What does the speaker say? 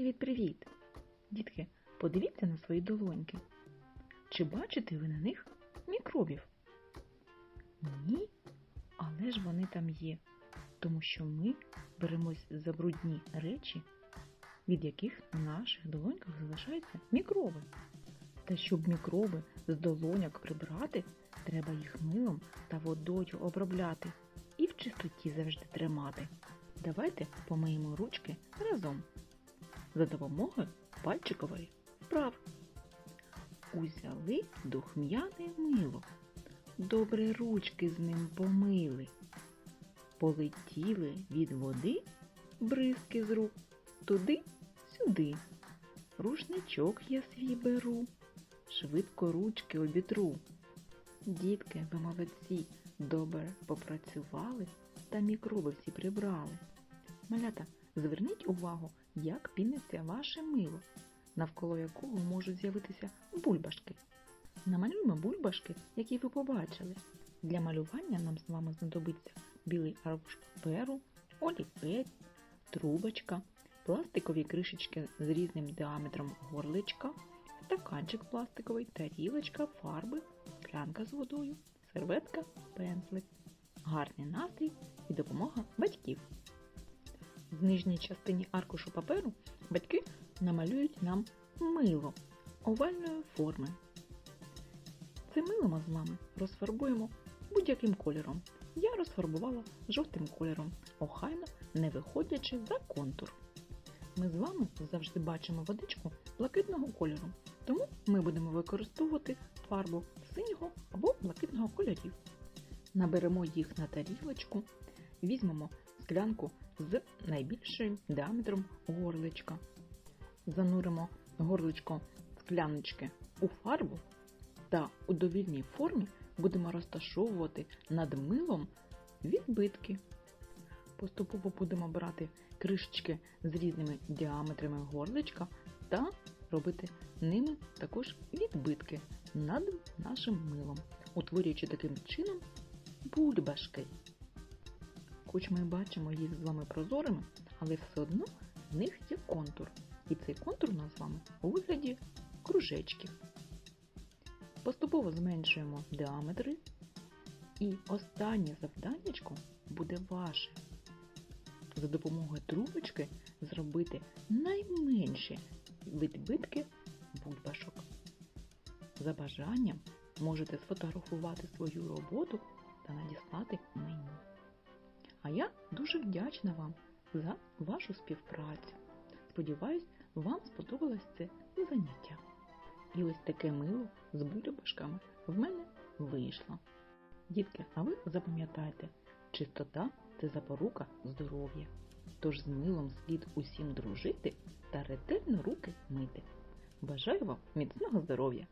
Привіт-привіт! Дітки, подивіться на свої долоньки. Чи бачите ви на них мікробів? Ні, але ж вони там є, тому що ми беремось за брудні речі, від яких на наших долоньках залишаються мікроби. Та щоб мікроби з долоняк прибрати, треба їх милом та водою обробляти і в чистоті завжди тримати. Давайте помиємо ручки разом за допомогою пальчикової вправ. Узяли духм'яне мило, добре ручки з ним помили, полетіли від води бризки з рук туди-сюди. Рушничок я свій беру, швидко ручки обітру. Дітки, ви молодці, добре попрацювали та мікроби всі прибрали. Малята, зверніть увагу, як піниться ваше мило, навколо якого можуть з'явитися бульбашки. Намалюємо бульбашки, які ви побачили. Для малювання нам з вами знадобиться білий аркуш паперу, олівець, трубочка, пластикові кришечки з різним діаметром горличка, стаканчик пластиковий, тарілочка, фарби, склянка з водою, серветка, пензлик, гарний настрій і допомога батьків. В нижній частині аркушу паперу батьки намалюють нам мило овальної форми. Це мило ми з вами розфарбуємо будь-яким кольором. Я розфарбувала жовтим кольором, охайно не виходячи за контур. Ми з вами завжди бачимо водичку блакитного кольору, тому ми будемо використовувати фарбу синього або блакитного кольорів. Наберемо їх на тарілочку, візьмемо склянку з найбільшим діаметром горличка. Зануримо горличко скляночки у фарбу та у довільній формі будемо розташовувати над милом відбитки. Поступово будемо брати кришечки з різними діаметрами горличка та робити ними також відбитки над нашим милом, утворюючи таким чином бульбашки. Хоч ми бачимо їх з вами прозорими, але все одно в них є контур. І цей контур у нас з вами у вигляді кружечків. Поступово зменшуємо діаметри. І останнє завданнячко буде ваше. За допомогою трубочки зробити найменші відбитки бульбашок. За бажанням можете сфотографувати свою роботу та надіслати мені. А я дуже вдячна вам за вашу співпрацю. Сподіваюсь, вам сподобалось це заняття. І ось таке мило з бульбашками в мене вийшло. Дітки, а ви запам'ятайте, чистота це запорука здоров'я. Тож з милом слід усім дружити та ретельно руки мити. Бажаю вам міцного здоров'я!